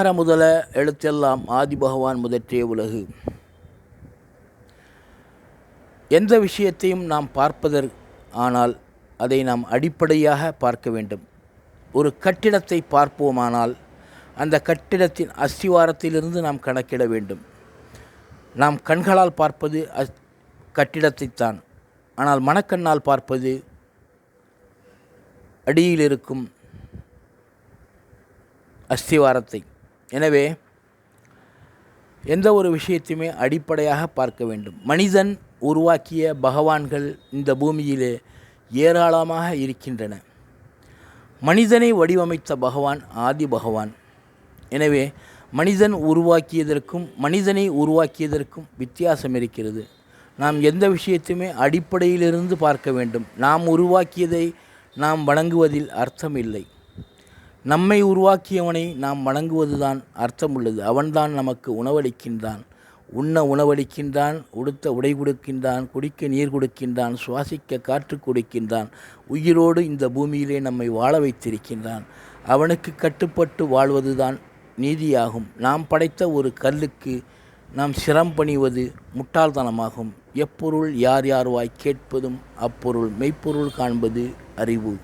அகர முதல எழுத்தெல்லாம் ஆதி பகவான் முதற்றே உலகு. எந்த விஷயத்தையும் நாம் பார்ப்பதற் ஆனால் அதை நாம் அடிப்படையாக பார்க்க வேண்டும். ஒரு கட்டிடத்தை பார்ப்போமானால் அந்த கட்டிடத்தின் அஸ்திவாரத்திலிருந்து நாம் கணக்கிட வேண்டும். நாம் கண்களால் பார்ப்பது அஸ் கட்டிடத்தைத்தான் ஆனால் மனக்கண்ணால் பார்ப்பது அடியில் இருக்கும் அஸ்திவாரத்தை. எனவே எந்த ஒரு விஷயத்தையுமே அடிப்படையாக பார்க்க வேண்டும். மனிதன் உருவாக்கிய பகவான்கள் இந்த பூமியிலே ஏராளமாக இருக்கின்றன. மனிதனை வடிவமைத்த பகவான் ஆதி பகவான். எனவே மனிதன் உருவாக்கியதற்கும் மனிதனை உருவாக்கியதற்கும் வித்தியாசம் இருக்கிறது. நாம் எந்த விஷயத்தையுமே அடிப்படையிலிருந்து பார்க்க வேண்டும். நாம் உருவாக்கியதை நாம் வணங்குவதில் அர்த்தம் இல்லை. நம்மை உருவாக்கியவனை நாம் வணங்குவதுதான் அர்த்தமுள்ளது. அவன்தான் நமக்கு உணவளிக்கின்றான். உண்ண உணவளிக்கின்றான் உடுத்த உடை கொடுக்கின்றான் குடிக்க நீர் கொடுக்கின்றான் சுவாசிக்க காற்று கொடுக்கின்றான். உயிரோடு இந்த பூமியிலே நம்மை வாழ வைத்திருக்கின்றான். அவனுக்கு கட்டுப்பட்டு வாழ்வதுதான் நீதியாகும். நாம் படைத்த ஒரு கல்லுக்கு நாம் சிரம் பணிவது முட்டாள்தனமாகும். எப்பொருள் யார் யார் வாய் கேட்பதும் அப்பொருள் மெய்ப்பொருள் காண்பது அறிவு.